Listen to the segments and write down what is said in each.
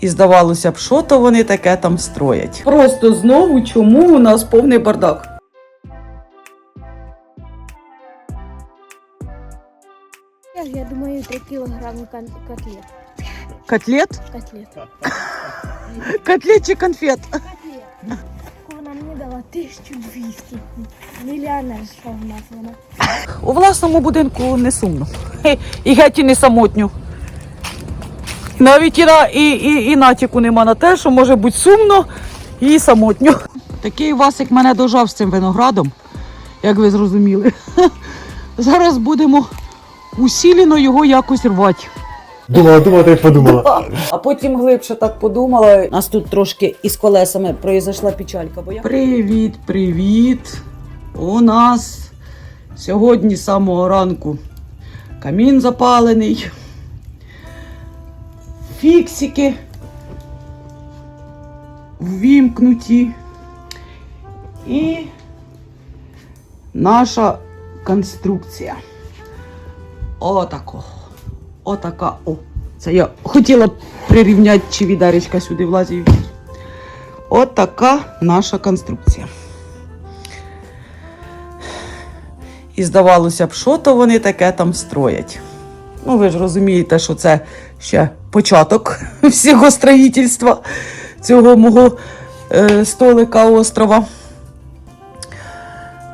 І здавалося б, що то вони таке там строять. Просто знову чому у нас повний бардак? Я, я думаю, 3 кілограми котлет. Котлет? Котлет. Котлет чи конфет? Котлет. Вона мені дала 1200. Мільйонер, що в нас вона. У власному будинку не сумно. І геть і не самотньо. Навіть і, на, і, і, і натяку нема на те, що може бути сумно і самотньо. Такий Васик мене дожав з цим виноградом, як ви зрозуміли. Зараз будемо усілено його якось рвати. Думала, думала, так подумала. А потім глибше так подумала. Нас тут трошки із колесами произошла печалька. Бо я... Привіт, привіт. У нас сьогодні з самого ранку камін запалений. Фіксики ввімкнуті. І наша конструкція. Отако. Отака. О. Це я хотіла прирівняти, чи відеречка сюди влазить. Отака наша конструкція. І здавалося б, що то вони таке там строять. Ну, ви ж розумієте, що це ще початок всього строїтельства цього мого е, столика острова.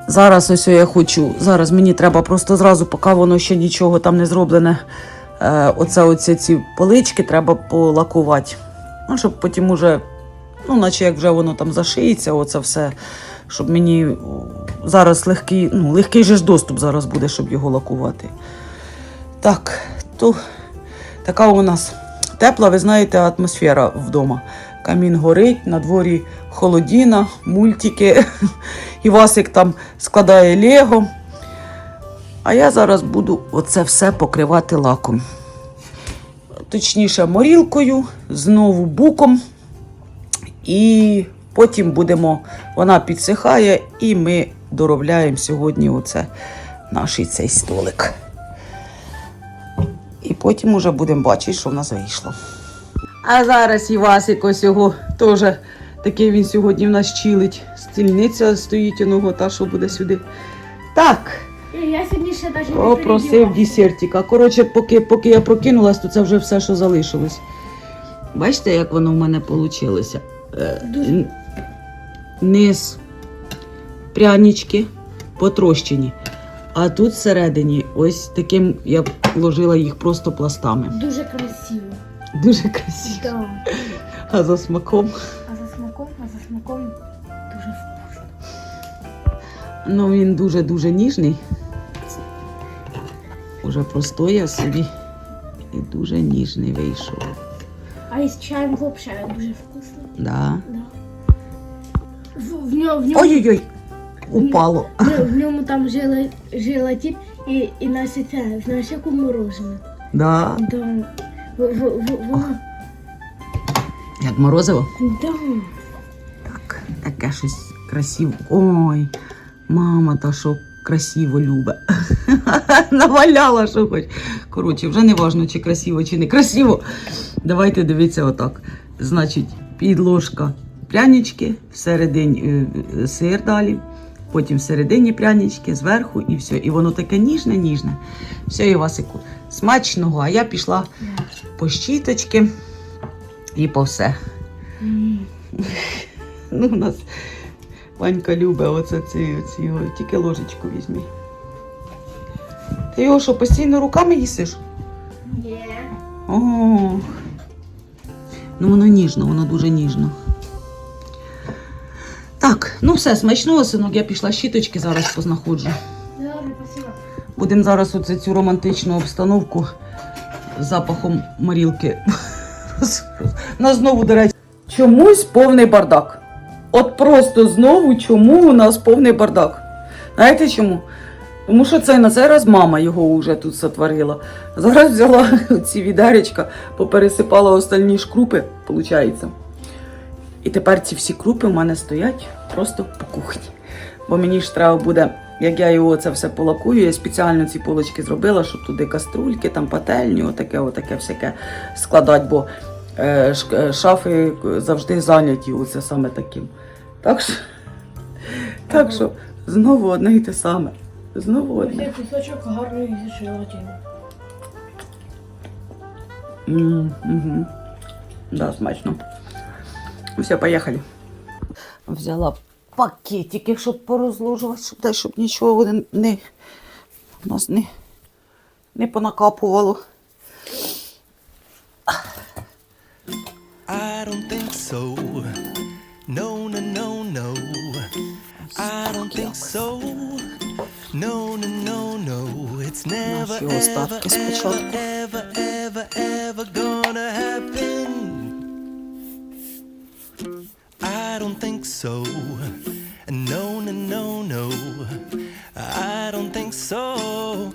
Зараз ось я хочу. Зараз мені треба просто зразу, поки воно ще нічого там не зроблене. Е, оце, оце ці полички треба полакувати. Ну, щоб потім уже, ну, наче як вже воно там зашиється, оце все. Щоб мені зараз легкий, ну, легкий же ж доступ зараз буде, щоб його лакувати. Так, то така у нас тепла, ви знаєте, атмосфера вдома. Камін горить, на дворі холодіна, мультики. І Васик там складає Лего. А я зараз буду оце все покривати лаком. Точніше, морілкою, знову буком. І потім будемо, вона підсихає, і ми доробляємо сьогодні оце наш цей столик. Потім уже будемо бачити, що в нас вийшло. А зараз Івасик ось його теж такий він сьогодні в нас чилить. Стільниця стоїть у нього, та що буде сюди. Так. Я сьогодні ще навіть не Попросив десертика. Коротше, поки, поки я прокинулась, то це вже все, що залишилось. Бачите, як воно в мене вийшло? Дуже. Низ прянички потрощені. А тут всередині ось таким я ложила їх просто пластами. Дуже красиво. Дуже красиво. Да. А за смаком. А за смаком, а за смаком дуже вкусно. Ну він дуже-дуже ніжний. Уже простояв собі. І дуже ніжний вийшов. А із чаєм взагалі дуже вкусно. Да. Да. В, в, ньому, в, ньому, Ой-ой-ой! Упало. в, ньому там желатин і, і наше це, знаєш, як у морожене. Да. Да. В, в, в, воно, Як морозиво? да. Так, таке щось красиве. Ой, мама та що красиво любе. Наваляла, що хоч. Коротше, вже не важно, чи красиво, чи не красиво. Давайте дивіться отак. Значить, підложка прянички, всередині е, сир далі, потім всередині прянички, зверху і все. І воно таке ніжне, ніжне. Все, Івасику, смачного. А я пішла по щіточки і по все. Ну, у нас Ванька любить оце ці, ці тільки ложечку візьми. Ти його що, постійно руками їсиш? Є. Ох. Ну, воно ніжно, воно дуже ніжно. Так, ну все, смачного, синок, я пішла щіточки зараз познаходжу. Будемо зараз оце цю романтичну обстановку з запахом морілки. На знову, до речі. Чомусь повний бардак. От просто знову чому у нас повний бардак. Знаєте чому? Тому що це на цей раз мама його вже тут сотворила. Зараз взяла ці відеречка, попересипала остальні шкрупи, виходить. І тепер ці всі крупи в мене стоять просто по кухні. Бо мені ж треба буде, як я його це все полакую, я спеціально ці полочки зробила, щоб туди каструльки, там пательні, отаке, отаке всяке складати. Бо е, е, шафи завжди зайняті, оце саме таким. Так що, так що знову одне і те саме. Знову одне. кусочок гарної желатини. Угу. Да, смачно. Все, поїхали. Взяла пакетики, щоб порозложувати, щоб, дай, щоб нічого не, не, у нас не, не понакапувало. I don't think so. No, no, no, no. I don't think so. No, no, no, no. It's never, ever, ever, ever, ever, ever gonna happen. I don't think so. No, no, no, no. I don't think so.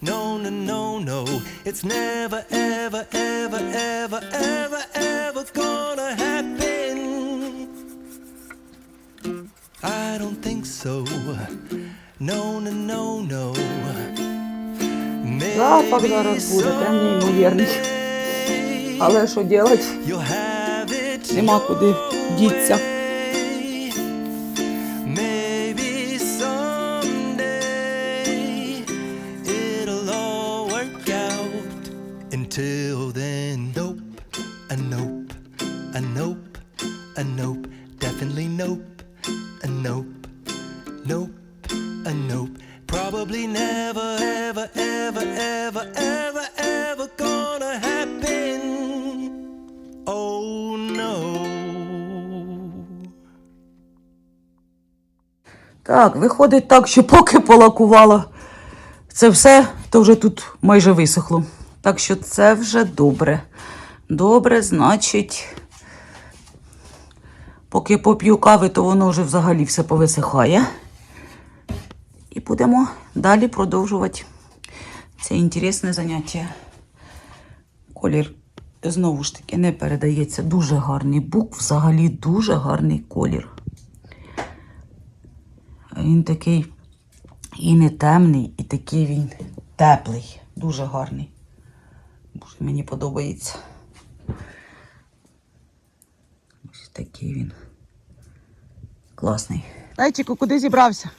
No, no, no, no. It's never, ever, ever, ever, ever, ever gonna happen. I don't think so. No, no, no, no. Запах зараз буде, прям неймовірний. Але що it Нема куди діться. Так, виходить так, що поки полакувала це все, то вже тут майже висохло. Так що це вже добре. Добре, значить, поки поп'ю кави, то воно вже взагалі все повисихає. І будемо далі продовжувати це інтересне заняття. Колір знову ж таки не передається. Дуже гарний бук, взагалі дуже гарний колір. Він такий і не темний, і такий він теплий, дуже гарний. Дуже мені подобається. Ось такий він. Класний. Зайчику, куди зібрався?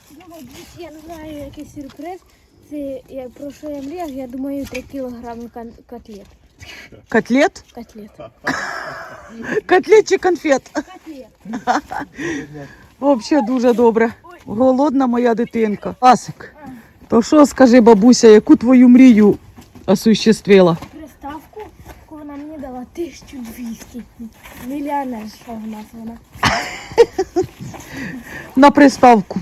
Я не знаю, який сюрприз. Це я про що я мріяв, я думаю, 3 кілограми котлет. Котлет? Котлет. Котлет чи конфет? Котлет. Взагалі дуже добре. Голодна моя дитинка. Асик. То що скажи, бабуся, яку твою мрію осуществила? Приставку, яку вона мені дала 1200. Мільйонер, що в нас вона. На приставку.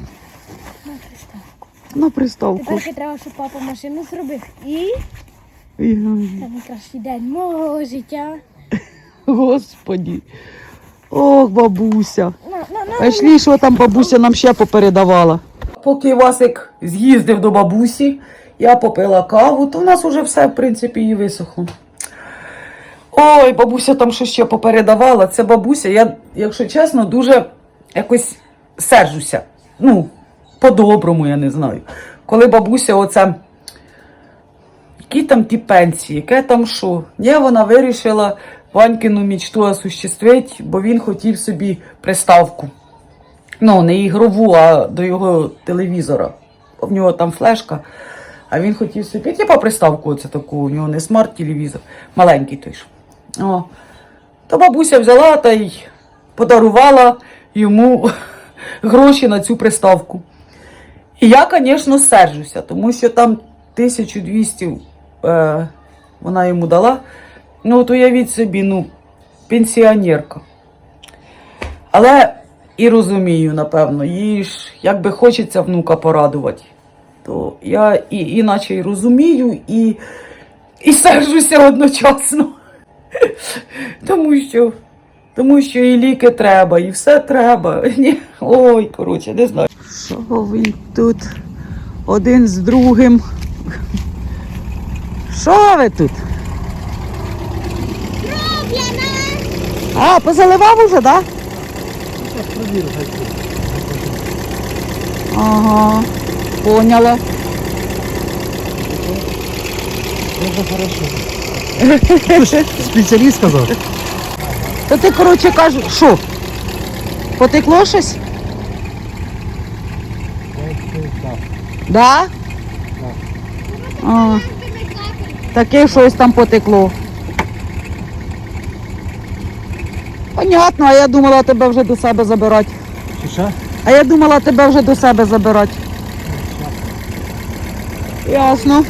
На приставку. На приставку. Тепер ще треба, щоб папа машину зробив. І І- це найкращий день мого життя. Господі. Ох, бабуся. А йшли, що там бабуся нам ще попередавала. Поки Васик з'їздив до бабусі, я попила каву, то в нас уже все, в принципі, і висохло. Ой, бабуся там що ще попередавала. Це бабуся, я, якщо чесно, дуже якось сержуся. Ну, по-доброму, я не знаю. Коли бабуся оце. Які там ті пенсії, яке там що? Ні, вона вирішила Ванькину мічту осуществити, бо він хотів собі приставку. Ну, не ігрову, а до його телевізора. В нього там флешка. А він хотів собі, типу приставку оце таку, у нього не смарт-телевізор, маленький той ж. О. То бабуся взяла та й подарувала йому гроші на цю приставку. І я, звісно, сержуся, тому що там 1200 е, вона йому дала. Ну, от уявіть собі, ну, пенсіонерка. Але і розумію, напевно, їй ж якби хочеться внука порадувати. То я і, іначе і розумію, і, і сержуся одночасно. Тому що, тому що і ліки треба, і все треба. Ні, ой, коротше, не знаю. Що ви тут один з другим? Що ви тут? А, позаливав уже, так? Да? Ага, поняла. Спеціаліст сказав. То ти, коротше, кажеш, що? Потекло щось? Да? А, таке щось там потекло. Понятно, а я думала тебе вже до себе забирати. Чи що? А я думала тебе вже до себе забирати. Ясно.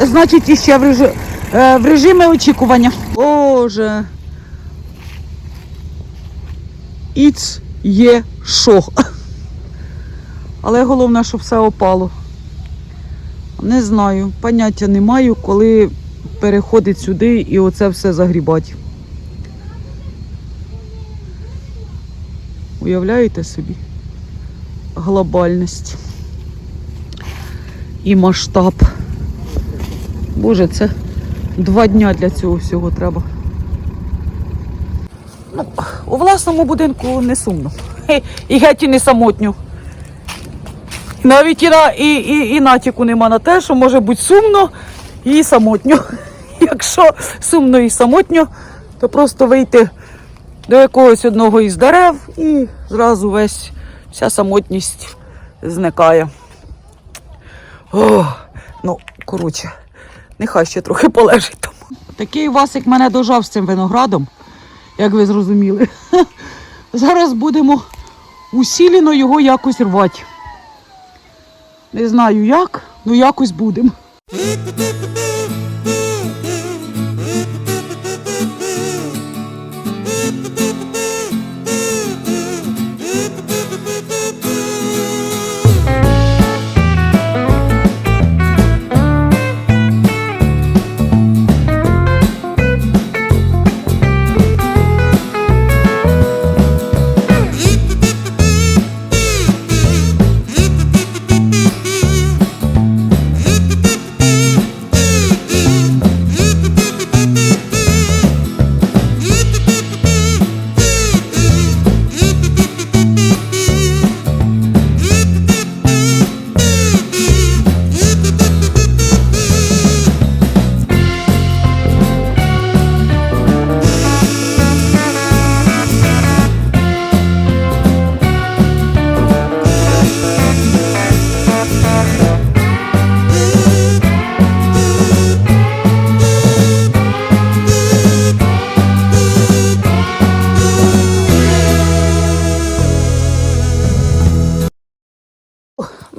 Значить, іще в, режи... е, в режимі очікування. Боже. Іц є шо. Але головне, щоб все опало. Не знаю, поняття не маю, коли переходить сюди і оце все загрібати. Уявляєте собі? Глобальність і масштаб. Боже, це два дня для цього всього треба. Ну, у власному будинку не сумно. І геть і не самотньо. Навіть і, на, і, і, і натяку нема на те, що може бути сумно і самотньо. Якщо сумно і самотньо, то просто вийти до якогось одного із дерев і зразу весь вся самотність зникає. О, ну, коротше, нехай ще трохи полежить там. Такий Васик мене дожав з цим виноградом, як ви зрозуміли. Зараз будемо усілено його якось рвати. Не знаю як, але якось будемо.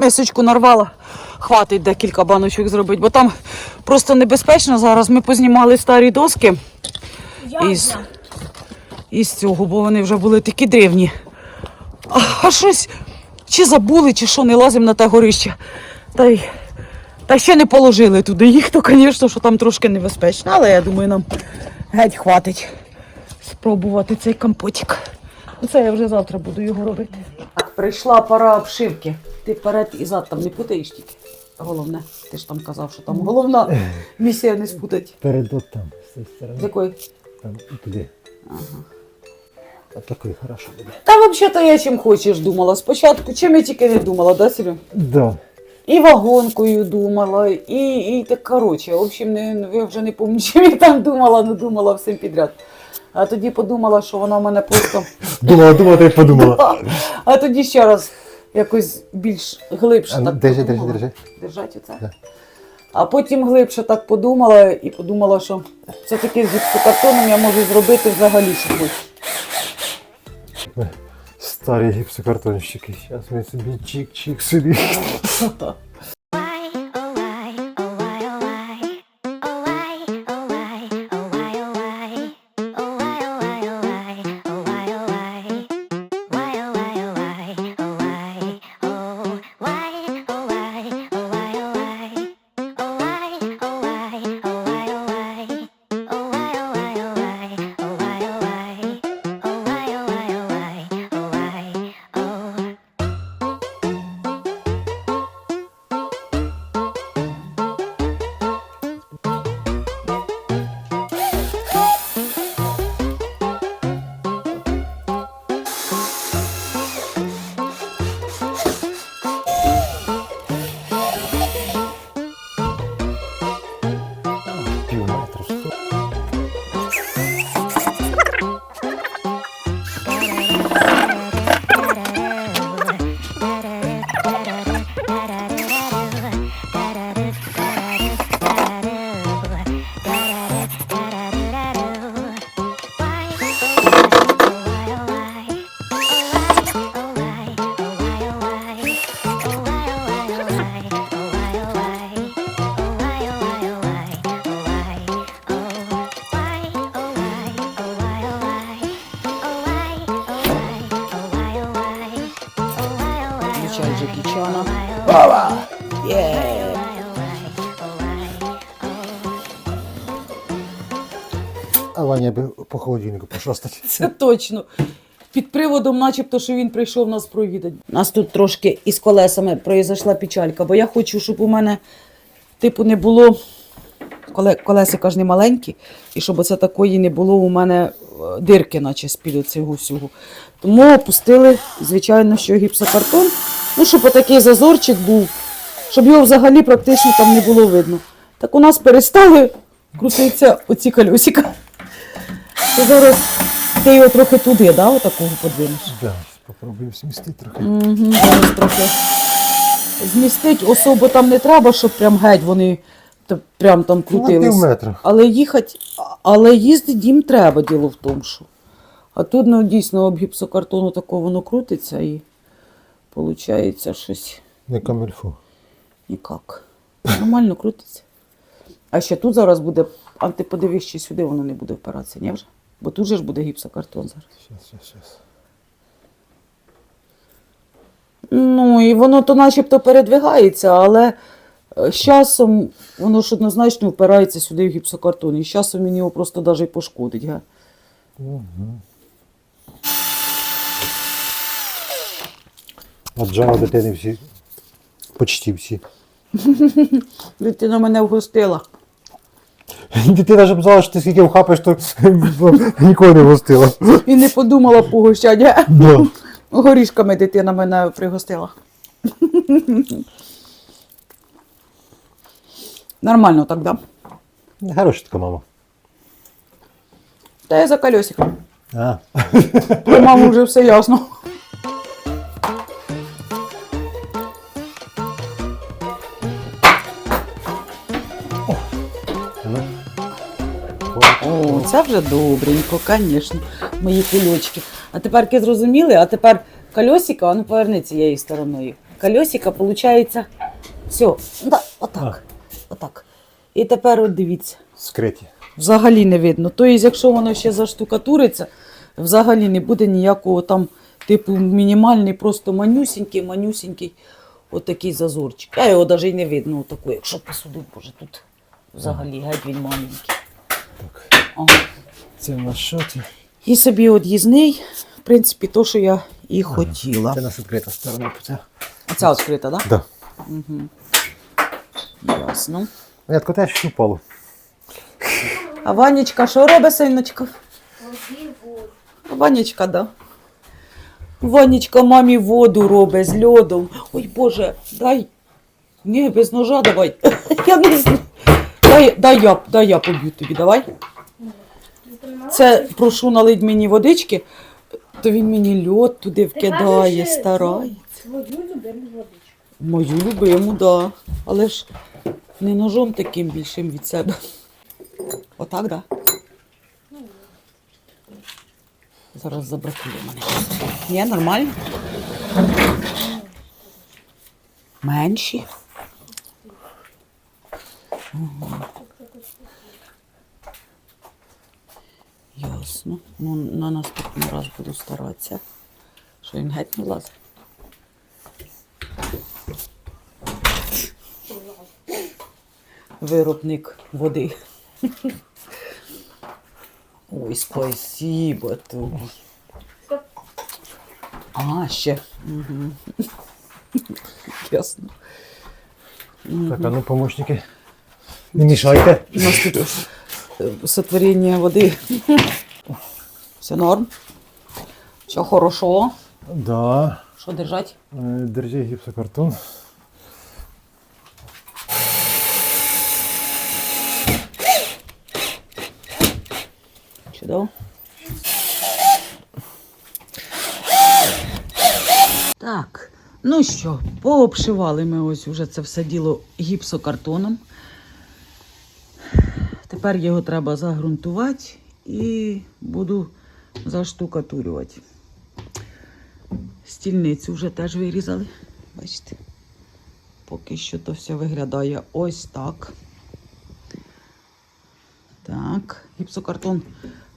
Мисочку нарвала. Хватить декілька баночок зробити, бо там просто небезпечно зараз. Ми познімали старі доски із, із цього, бо вони вже були такі древні. А, а щось чи забули, чи що, не лазимо на те горище. Та й та ще не положили туди їх, то, звісно, що там трошки небезпечно, але я думаю, нам геть хватить спробувати цей компотик. Це я вже завтра буду його робити. Так, прийшла пора обшивки. Ти вперед і зад там не путаєш тільки. Головне, ти ж там казав, що там головна місія не спутать. Перед там, з цієї З якої? Там і туди. Ага. А такий хорошо буде. Та взагалі я чим хочеш думала. Спочатку, чим я тільки не думала, да, Серег? Да. І вагонкою думала, і, і так коротше. В общем, не, я вже не пам'ятаю, чим я там думала, не думала всім підряд. А тоді подумала, що вона в мене просто. Думала, думала, та й подумала. А тоді ще раз якось більш глибше. Ну, так держи, держи, подумала. держи. Держать оце. Да. А потім глибше так подумала і подумала, що все-таки з гіпсокартоном я можу зробити взагалі що хоч. Старі гіпсокартонщики. Зараз ми собі чик-чик собі. Джекі Чана. Bye, Є! А Ваня би по холодильнику пошастати. Це точно. Під приводом, начебто, що він прийшов нас провідати. У нас тут трошки із колесами произошла печалька, бо я хочу, щоб у мене, типу, не було. коле- Колесика ж не маленькі, і щоб оце такої не було у мене е, дирки, наче з-під цього всього. Тому опустили, звичайно, що гіпсокартон. Ну, щоб отакий зазорчик був, щоб його взагалі практично там не було видно. Так у нас перестали крутитися оці колесика. То зараз ти його трохи туди, да, отакого подвинеш? Да, попробую смістити трохи. Угу, зараз трохи змістить, особо там не треба, щоб прям геть вони та- прям там Ну, крутились. метра. Але їхати, але їздити їм треба, діло в тому, що. А тут ну, дійсно об гіпсокартону такого воно крутиться і виходить щось Не камельфу. ніяк. Нормально крутиться. А ще тут зараз буде, а ти подивись, чи сюди воно не буде впиратися, ні вже? Бо тут же ж буде гіпсокартон зараз. Щас, щас, щас. Ну, і воно то начебто передвигається, але е, з часом воно ж однозначно впирається сюди в гіпсокартон. І з часом він його просто навіть пошкодить. Га? От джава дитини всі. Почти всі. Дитина мене вгостила. Дитина ж б знала, що ти скільки вхапаєш, то ніколи не гостила. І не подумала погощати. Да. Горішками дитина мене пригостила. Нормально так, да? Хороша така мама. Та я за колесиком. А. Про маму вже все ясно. Вже добренько, звісно, мої кульочки. А тепер ки зрозуміли, а тепер кольосика, а ну поверни цією стороною. Кольосика, виходить, все, да, отак, отак. І тепер от дивіться, Скриті. взагалі не видно. Тобто, якщо воно ще заштукатуриться, взагалі не буде ніякого там, типу, мінімальний, просто манюсінький, манюсінький отакий зазорчик. Я його навіть і не видно, отаку, якщо посудив, боже, тут взагалі геть він маленький. О. Це на що ти? І собі од'їзний, в принципі, то, що я і хотіла. Це наша відкрита сторона. Оця відкрита, так? Да. Ясно. Ятко теж щупало. А Ванечка, що робить, синочка? Ванечка, да. Ванечка мамі воду робить з льодом. Ой, Боже, дай. Ні, без ножа давай. Я не знаю. Дай, дай, я, дай я поб'ю тобі, давай. Це прошу налить мені водички, то він мені льод туди вкидає, старається. Свою любиму водичку. Мою любиму, да. Але ж не ножом таким більшим від себе. Отак, да? Зараз забракує мене. Ні, нормально? Менші. Ясно. Ну, на наступний раз буду старатися. Що він геть не влазить. виробник води. Ой, спасибо тобі. А, ще. Угу. Ясно. Так, а ну помощники. Не мішайте. У нас тут сотворення води. Все норм. Все хорошо. Да. Що держать? Е, Держи гіпсокартон. Чудово. Так, ну що, пообшивали ми ось уже це все діло гіпсокартоном. Тепер його треба загрунтувати і буду заштукатурювати. Стільницю вже теж вирізали. Бачите? Поки що то все виглядає ось так. Так, гіпсокартон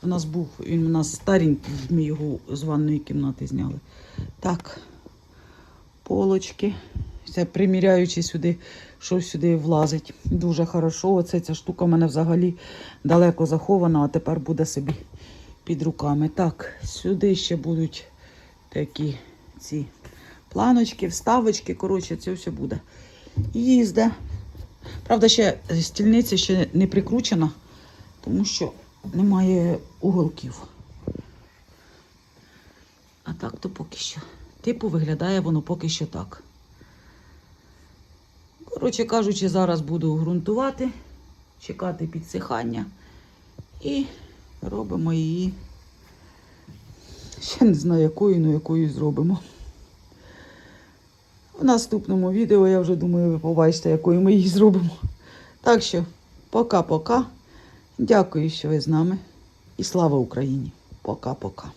у нас був, він у нас старенький, ми його з ванної кімнати зняли. Так, полочки. Це приміряючи сюди, що сюди влазить. Дуже хорошо. Оце ця штука в мене взагалі далеко захована, а тепер буде собі під руками. Так, сюди ще будуть такі ці планочки, вставочки. Коротше, це все буде. Їзде. Правда, ще стільниця ще не прикручена, тому що немає уголків. А так то поки що. Типу виглядає воно поки що так. Коротше кажучи, зараз буду ґрунтувати, чекати підсихання і робимо її. Ще не знаю, якою, але якою зробимо. В наступному відео я вже думаю, ви побачите, якою ми її зробимо. Так що, пока-пока. Дякую, що ви з нами. І слава Україні! Пока-пока.